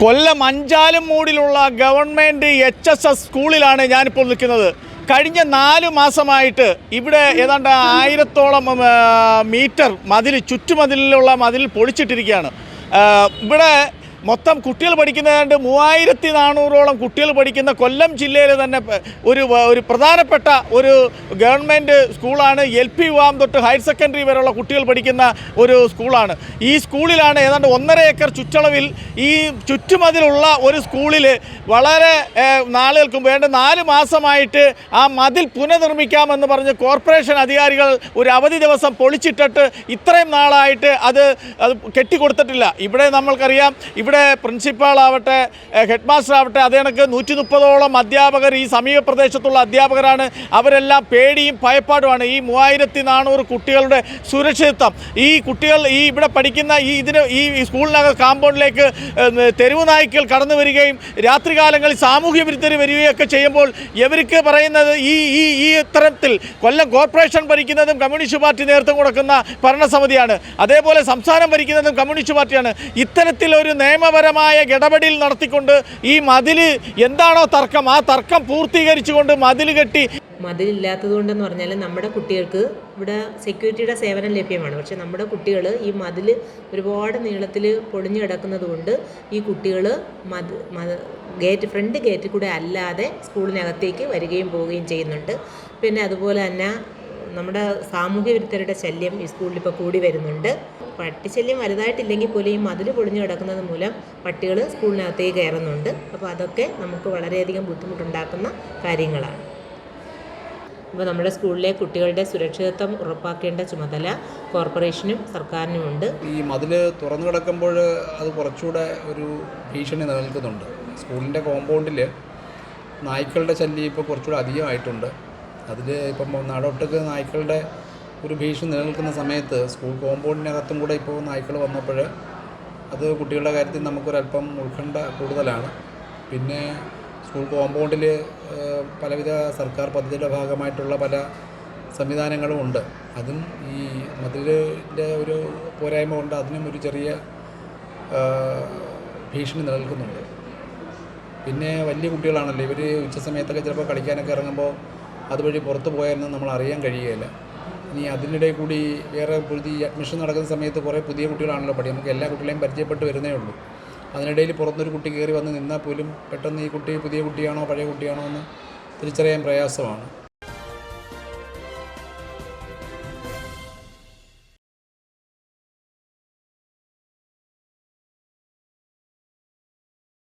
കൊല്ലം അഞ്ചാലും മൂടിലുള്ള government H S S സ്കൂളിലാണ് ഞാനിപ്പോൾ നിൽക്കുന്നത്. കഴിഞ്ഞ നാല് മാസമായിട്ട് ഇവിടെ ഏതാണ്ട് ആയിരത്തോളം മീറ്റർ മതിൽ ചുറ്റുമതിലുള്ള മതിൽ പൊളിച്ചിട്ടിരിക്കുകയാണ്. ഇവിടെ മൊത്തം കുട്ടികൾ പഠിക്കുന്നതാണ്ട് മൂവായിരത്തി നാനൂറോളം കുട്ടികൾ പഠിക്കുന്ന കൊല്ലം ജില്ലയിൽ തന്നെ ഒരു ഒരു പ്രധാനപ്പെട്ട ഒരു ഗവൺമെന്റ് സ്കൂളാണ് എൽ പി വിഭാഗം തൊട്ട് ഹയർ സെക്കൻഡറി വരെയുള്ള കുട്ടികൾ പഠിക്കുന്ന ഒരു സ്കൂളാണ്. ഈ സ്കൂളിലാണ് ഏതാണ്ട് ഒന്നര ഏക്കർ ചുറ്റളവിൽ ഈ ചുറ്റുമതിലുള്ള ഒരു സ്കൂളിൽ വളരെ നാളുകൾക്കും വേണ്ട നാല് മാസമായിട്ട് ആ മതിൽ പുനർനിർമ്മിക്കാമെന്ന് പറഞ്ഞ് കോർപ്പറേഷൻ അധികാരികൾ ഒരു അവധി ദിവസം പൊളിച്ചിട്ടിട്ട് ഇത്രയും നാളായിട്ട് അത് അത് കെട്ടിക്കൊടുത്തിട്ടില്ല. ഇവിടെ നമ്മൾക്കറിയാം ഇവിടെ പ്രിൻസിപ്പാൾ ആവട്ടെ ഹെഡ് മാസ്റ്റർ ആവട്ടെ അതേ കണക്ക് നൂറ്റി മുപ്പതോളം അധ്യാപകർ ഈ സമീപ പ്രദേശത്തുള്ള അധ്യാപകരാണ്. അവരെല്ലാം പേടിയും ഭയപ്പാടുമാണ്. ഈ മൂവായിരത്തി നാനൂറ് കുട്ടികളുടെ സുരക്ഷിതത്വം. ഈ കുട്ടികൾ ഈ ഇവിടെ പഠിക്കുന്ന ഈ ഇതിന് ഈ സ്കൂളിനകത്ത് സ്കൂളിനകം കാമ്പൗണ്ടിലേക്ക് തെരുവ് നായ്ക്കൾ കടന്നു വരികയും രാത്രികാലങ്ങളിൽ സാമൂഹ്യ വിരുദ്ധർ വരികയൊക്കെ ചെയ്യുമ്പോൾ ഇവർക്ക് പറയുന്നത് ഈ ഈ ഈ ഇത്തരത്തിൽ കൊല്ലം കോർപ്പറേഷൻ ഭരിക്കുന്നതും കമ്മ്യൂണിസ്റ്റ് പാർട്ടി നേതൃത്വം കൊടുക്കുന്ന ഭരണസമിതിയാണ്. അതേപോലെ സംസ്ഥാനം ഭരിക്കുന്നതും കമ്മ്യൂണിസ്റ്റ് പാർട്ടിയാണ്. ഇത്തരത്തിൽ ഒരു നിയമപരമായ ഇടപെടൽ നടത്തിക്കൊണ്ട് ഈ മതിൽ എന്താണോ തർക്കം ആ തർക്കം പൂർത്തീകരിച്ചുകൊണ്ട് മതിൽ കെട്ടി മതിലില്ലാത്തത് കൊണ്ടെന്ന് പറഞ്ഞാൽ നമ്മുടെ കുട്ടികൾക്ക് ഇവിടെ സെക്യൂരിറ്റിയുടെ സേവനം ലഭ്യമാണ്. പക്ഷേ നമ്മുടെ കുട്ടികൾ ഈ മതിൽ ഒരുപാട് നീളത്തിൽ പൊളിഞ്ഞു കിടക്കുന്നത് കൊണ്ട് ഈ കുട്ടികൾ മത് ഗേറ്റ് ഫ്രണ്ട് ഗേറ്റിൽ കൂടെ അല്ലാതെ സ്കൂളിനകത്തേക്ക് വരികയും പോവുകയും ചെയ്യുന്നുണ്ട്. പിന്നെ അതുപോലെ തന്നെ നമ്മുടെ സാമൂഹ്യ വിരുദ്ധരുടെ ശല്യം ഈ സ്കൂളിൽ ഇപ്പോൾ കൂടി വരുന്നുണ്ട്. പട്ടിശല്യം വലുതായിട്ടില്ലെങ്കിൽ പോലും ഈ മതിൽ പൊളിഞ്ഞു കിടക്കുന്നത് മൂലം പട്ടികൾ സ്കൂളിനകത്തേക്ക് കയറുന്നുണ്ട്. അപ്പോൾ അതൊക്കെ നമുക്ക് വളരെയധികം ബുദ്ധിമുട്ടുണ്ടാക്കുന്ന കാര്യങ്ങളാണ്. അപ്പോൾ നമ്മുടെ സ്കൂളിലെ കുട്ടികളുടെ സുരക്ഷിതത്വം ഉറപ്പാക്കേണ്ട ചുമതല കോർപ്പറേഷനും സർക്കാരിനും ഉണ്ട് ഈ മതിൽ തുറന്നു കിടക്കുമ്പോൾ അത് കുറച്ചുകൂടെ ഒരു ഭീഷണി നിലനിൽക്കുന്നുണ്ട്. സ്കൂളിന്റെ കോമ്പൗണ്ടിൽ നായ്ക്കളുടെ ശല്യം ഇപ്പോൾ കുറച്ചുകൂടെ അധികമായിട്ടുണ്ട്. അതിൽ ഇപ്പം നാടോട്ടക്ക് നായ്ക്കളുടെ ഒരു ഭീഷണി നിലനിൽക്കുന്ന സമയത്ത് സ്കൂൾ കോമ്പൗണ്ടിനകത്തും കൂടെ ഇപ്പോൾ നായ്ക്കൾ വന്നപ്പോൾ അത് കുട്ടികളുടെ കാര്യത്തിൽ നമുക്കൊരല്പം ഉത്കണ്ഠ കൂടുതലാണ്. പിന്നെ സ്കൂൾ കോമ്പൗണ്ടിൽ പലവിധ സർക്കാർ പദ്ധതിയുടെ ഭാഗമായിട്ടുള്ള പല സംവിധാനങ്ങളും ഉണ്ട്. അതും ഈ മതിലിന്റെ ഒരു പോരായ്മ കൊണ്ട് അതിനും ഒരു ചെറിയ ഭീഷണി നിലനിൽക്കുന്നുണ്ട്. പിന്നെ വലിയ കുട്ടികളാണല്ലോ. ഇവർ ഉച്ച സമയത്തൊക്കെ ചിലപ്പോൾ കളിക്കാനൊക്കെ ഇറങ്ങുമ്പോൾ അതുവഴി പുറത്ത് പോയാലൊന്നും നമ്മൾ അറിയാൻ കഴിയുകയില്ല. ഇനി അതിനിടെ കൂടി വേറെ പുതിയ അഡ്മിഷൻ നടക്കുന്ന സമയത്ത് കുറേ പുതിയ കുട്ടികളാണല്ലോ പഠി നമുക്ക് എല്ലാ കുട്ടികളെയും പരിചയപ്പെട്ട് വരുന്നേ ഉള്ളൂ. അതിനിടയിൽ പുറത്തൊരു കുട്ടി കയറി വന്ന് നിന്നാൽ പോലും പെട്ടെന്ന് ഈ കുട്ടി പുതിയ കുട്ടിയാണോ പഴയ കുട്ടിയാണോ എന്ന് തിരിച്ചറിയാൻ പ്രയാസമാണ്.